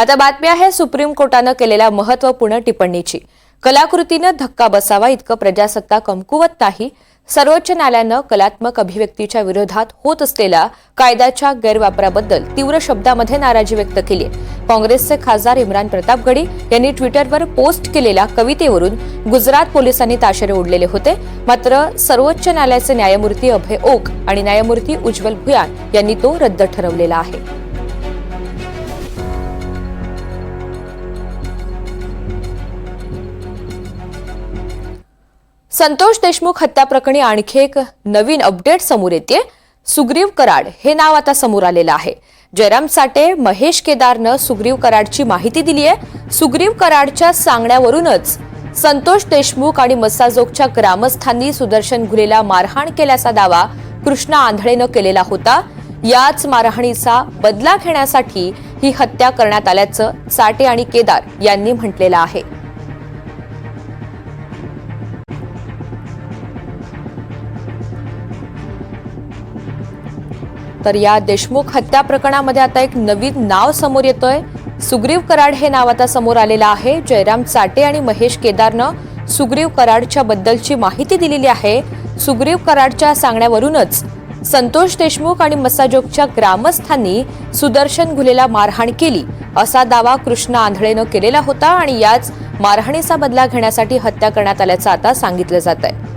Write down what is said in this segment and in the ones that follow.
आता बातमी आहे सुप्रीम कोर्टानं केलेल्या महत्त्वपूर्ण टिप्पणीची. कलाकृतीनं धक्का बसावा इतकं प्रजासत्ताक कमकुवत नाही सर्वोच्च न्यायालयानं कलात्मक अभिव्यक्तीच्या विरोधात होत असलेल्या कायद्याच्या गैरवापराबद्दल तीव्र शब्दामध्ये नाराजी व्यक्त केली आहे. काँग्रेसचे खासदार इम्रान प्रतापगडी यांनी ट्विटरवर पोस्ट केलेल्या कवितेवरून गुजरात पोलिसांनी ताशेरे ओढलेले होते. मात्र सर्वोच्च न्यायालयाचे न्यायमूर्ती अभय ओक आणि न्यायमूर्ती उज्ज्वल भुयान यांनी तो रद्द ठरवलेला आहे. संतोष देशमुख हत्या प्रकरणी आणखी एक नवीन अपडेट समोर येते. सुग्रीव कराड हे नाव आता समोर आलेलं आहे. जयराम साटे महेश केदारनं सुग्रीव कराडची माहिती दिली आहे. सुग्रीव कराडच्या सांगण्यावरूनच संतोष देशमुख आणि मस्साजोगच्या ग्रामस्थांनी सुदर्शन घुलेला मारहाण केल्याचा दावा कृष्णा आंधळेनं केलेला होता. याच मारहाणीचा बदला घेण्यासाठी ही हत्या करण्यात आल्याचं साटे आणि केदार यांनी म्हटलेलं आहे. तर या देशमुख हत्या प्रकरणामध्ये आता एक नवीन नाव समोर येतोय. सुग्रीव कराड हे नाव आता समोर आलेलं आहे. जयराम चाटे आणि महेश केदारनं सुग्रीव कराडच्या बद्दलची माहिती दिलेली आहे. सुग्रीव कराडच्या सांगण्यावरूनच संतोष देशमुख आणि मसाजोगच्या ग्रामस्थांनी सुदर्शन घुलेला मारहाण केली. असा दावा कृष्णा आंधळेनं केलेला होता आणि याच मारहाणीचा बदला घेण्यासाठी हत्या करण्यात आल्याचं आता सांगितलं जात आहे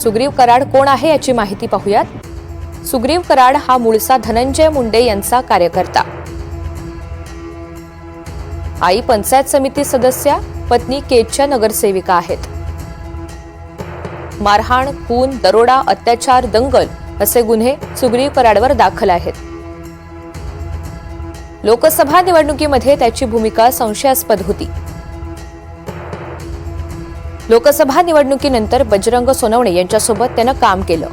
सुग्रीव कराड कोण आहे याची माहिती पाहूयात. सुग्रीव कराड हा मूळचा धनंजय मुंडे यांचा कार्यकर्ता. आई पंचायत समिती सदस्या पत्नी केजच्या नगरसेविका आहेत. मारहाण खून दरोडा अत्याचार दंगल असे गुन्हे सुग्रीव कराडवर दाखल आहेत. लोकसभा निवडणुकीमध्ये त्याची भूमिका संशयास्पद होती. लोकसभा निवडणुकीनंतर बजरंग सोनवणे यांच्यासोबत त्यानं काम केलं.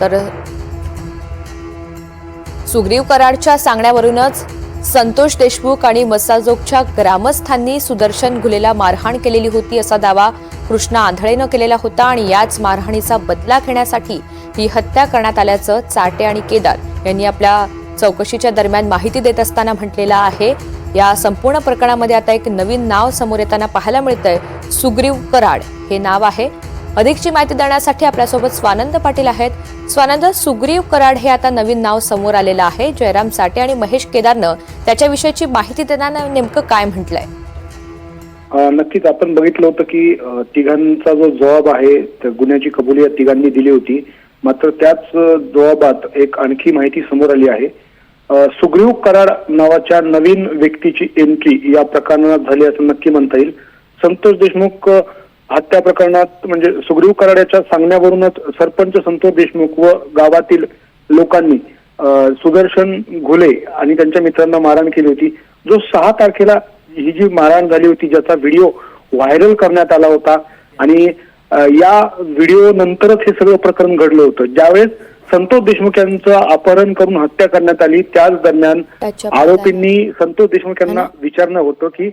तर सुग्रीव कराडच्या सांगण्यावरूनच संतोष देशमुख आणि मसाजोगच्या ग्रामस्थांनी सुदर्शन घुलेला मारहाण केलेली होती असा दावा कृष्णा आंधळेनं केलेला होता आणि याच मारहाणीचा बदला घेण्यासाठी ही हत्या करण्यात आल्याचं चाटे आणि केदार यांनी आपल्या चौकशीच्या दरम्यान माहिती देत असताना म्हटलेलं आहे या संपूर्ण प्रकरणामध्ये आता एक नवीन नाव समोर येताना पाहायला मिळतंय सुग्रीव कराड. हे नाव आहे. अधिकची माहिती देण्यासाठी आपल्यासोबत स्वानंद पाटील आहेत. स्वानंद सुग्रीव कराड हे आता नवीन नाव समोर आलेलं आहे. जयराम साठे आणि महेश केदारनं त्याच्याविषयीची माहिती देताना नेमकं काय म्हटलंय? नक्कीच. आपण बघितलं होतं की तिघांचा जो जबाब आहे त्या गुन्ह्याची कबुली या तिघांनी दिली होती. मात्र त्याच अ, जबाबात एक आणखी माहिती समोर आली आहे. सुग्रीव कराड नावाच्या नवीन व्यक्तीची एंट्री या प्रकरणात झाली असं नक्की म्हणता येईल. संतोष देशमुख हत्या प्रकरणात म्हणजे सुग्रीव कराड याच्या सांगण्यावरूनच सरपंच संतोष देशमुख व गावातील लोकांनी सुदर्शन घुले आणि त्यांच्या मित्रांना मारहाण केली होती. जो सहा तारखेला ही जी मारहाण झाली होती ज्याचा व्हिडिओ व्हायरल करण्यात आला होता आणि या व्हिडिओ नंतरच हे सगळं प्रकरण घडलं होतं. ज्यावेळेस संतोष देशमुख यांचं अपहरण करून हत्या करण्यात आली त्याच दरम्यान आरोपींनी संतोष देशमुख यांना विचारणं होतं की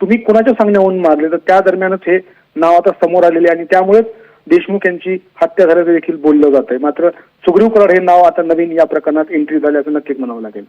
तुम्ही कोणाच्या सांगण्यावरून मारले? तर त्या दरम्यानच हे नाव आता समोर आलेले आणि त्यामुळेच देशमुख यांची हत्या झाल्याचं देखील बोललं जात आहे मात्र सुग्रीव कराड हे नाव आता नवीन या प्रकरणात एंट्री झाल्याचं नक्कीच म्हणावं लागेल.